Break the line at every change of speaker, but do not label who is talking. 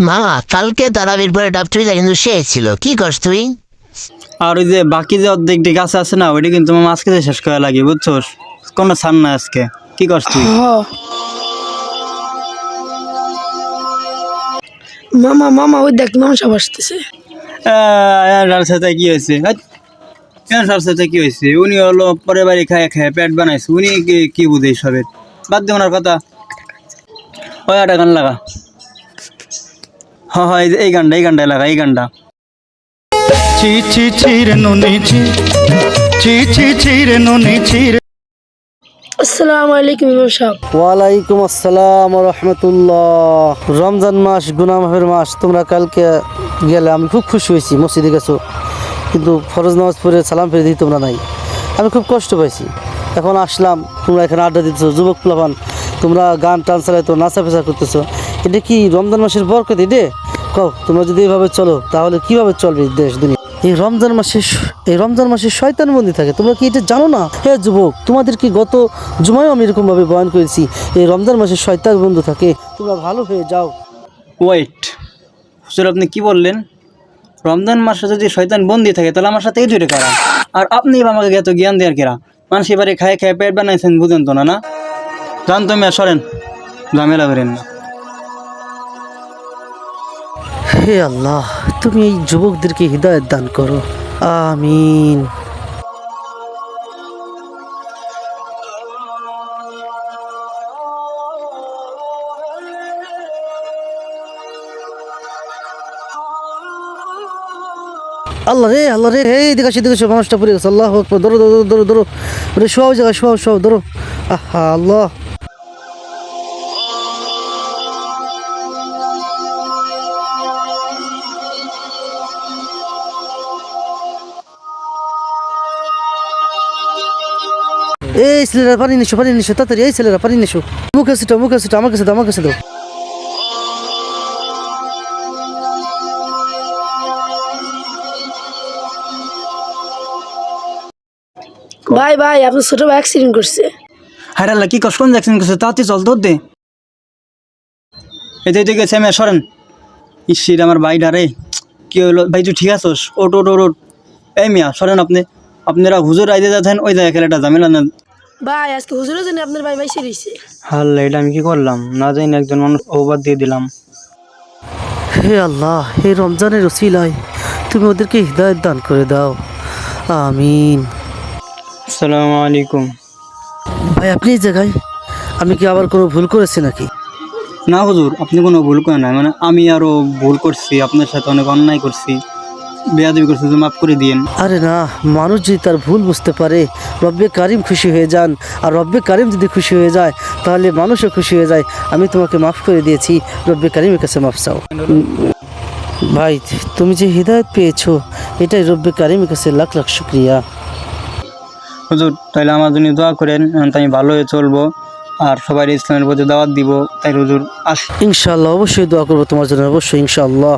মামা কালকে তারাবির পরে ডাক্তারিটা কিন্তু শেষ ছিল। কি করছ তুই?
আর ওই যে বাকি যে অর্ধেক দিকে আছে আছে না ওইটা কিন্তু মামা আজকে শেষ করা লাগে বুঝছ কোনো ছাড় না আজকে। কি করছ তুই?
মামা মামা ওই দেখ মামা সব আসতেছে।
সাথে কি হয়েছে। এর সাথে কি হয়েছে? উনি হলো পরে বাড়ি খায় খায় পেট বানাইছে। উনি কি- কি বুঝে সবের? বাদ দিয়ে ওনার কথা। ওই একটা গান লাগা। হ্যাঁ হ্যাঁ এই এই গানটা এই গানটা লাগা এই গানটা।
চি চি চিরে নুনি চি চি চি চিরে নুনি চিরে
আসসালামু আলাইকুম ইমাম সাহেব।
ওয়ালাইকুম আসসালাম রহমতুল্লাহ। রমজান মাস গুনা মাহের মাস তোমরা কালকে গেলে আমি খুব খুশি হয়েছি মসজিদে গেছো। কিন্তু ফরজ নামাজ পড়ে সালাম ফিরে দিই তোমরা নাই। আমি খুব কষ্ট পাইছি। এখন আসলাম তোমরা এখানে আড্ডা দিতেছো যুবক প্লাবান তোমরা গান টান চালাইতো নাচা ফেসা করতেছো। এটা কি রমজান মাসের বরকত এটে কও, তোমরা যদি এইভাবে চলো, তাহলে কীভাবে চলবে দেশ, দুনিয়া? এই রমজান মাসে এই রমজান মাসে শয়তান বন্দি থাকে, তোমরা কি এটা জানো না? হে যুবক তোমাদের কি গত জুমায়ও আমি এরকম ভাবে বয়ান করেছি, এই রমজান মাসে শয়তান বন্ধু থাকে, তোমরা ভালো হয়ে যাও।
ওয়েট হুজুর, আপনি কি বললেন? রমজান মাসে যদি শয়তান বন্দি থাকে, তাহলে আমার সাথে এই জুড়ে কারা? আর আপনি আমাকে এত জ্ঞান দেওয়ার কেরা? মানুষ এবারে খায় খায়, পেট বানাইছেন, বুঝেন তো না না? জানতো মেয়ে, সরেন, ঝামেলা করেন না।
হে আল্লাহ তুমি এই যুবকদেরকে হৃদয়ত দান করো। আমিন। আল্লাহ রে আল্লাহ রে এই এদিকে আসো, মানুষটা পড়ে গেছে। আল্লাহ ধরো ধরো ধরো ধরো ধরো শোয়াও শোয়াও শোয়াও ধরো। আহা আল্লাহ। এই ছেলেরা পানি নিশো পানি নিশো তাড়াতাড়ি এই ছেলেরা পানি নিশো মুখে সেটা মুখে সেটা আমার কাছে দাও আমার কাছে দাও
ভাই ভাই আপনার ছোট ভাই অ্যাক্সিডেন্ট করছে।
হায় আল্লাহ কি কষ্ট দেখছেন করছে? তাতে চল তোর দে। এই যে এদিকে গেছে মেয়ে সরেন। ইসির আমার বাইডা রে। কি হলো? ভাই তুই ঠিক আছোস? ওট ওট ওট ওট এই মিয়া সরেন আপনি। আপনারা হুজুর আইতে যাচ্ছেন ওই জায়গায় খেলাটা ঝামেলা না।
ভাই আজকে হুজুরও জানি আপনার ভাই ভাই সেরিছে
হাল্লা এটা আমি কি করলাম? না জানি না একজন মানুষ ওভার দিয়ে দিলাম।
হে আল্লাহ হে রমজানের রসিলায় তুমি ওদেরকে হৃদয়ত দান করে দাও। আমিন।
আসসালামু আলাইকুম।
ভাই আপনি এই জায়গায় আমি কি আবার কোনো ভুল করেছি নাকি?
না হুজুর আপনি কোনো ভুল করেন না মানে আমি আরও ভুল করছি আপনার সাথে অনেক অন্যায় করছি। বেয়াদবি করছি তো মাফ করে দিয়েন।
আরে না মানুষ যদি তার ভুল বুঝতে পারে রব্বে কারিম খুশি হয়ে যান। আর রব্বে কারিম যদি খুশি হয়ে যায় তাহলে মানুষও খুশি হয়ে যায়। আমি তোমাকে মাফ করে দিয়েছি রব্বে কারিমের কাছে মাফ চাও। ভাই তুমি যে হৃদায়ত পেয়েছ এটাই রব্বে কারিমের কাছে লাখ লাখ শুক্রিয়া।
হুজুর তাহলে আমার জন্য দোয়া করেন আমি ভালো হয়ে চলবো আর সবাই ইসলামের প্রতি দাওয়াত দিব। তাই হুজুর আস।
ইনশাআল্লাহ অবশ্যই দোয়া করব তোমার জন্য অবশ্যই ইনশাআল্লাহ।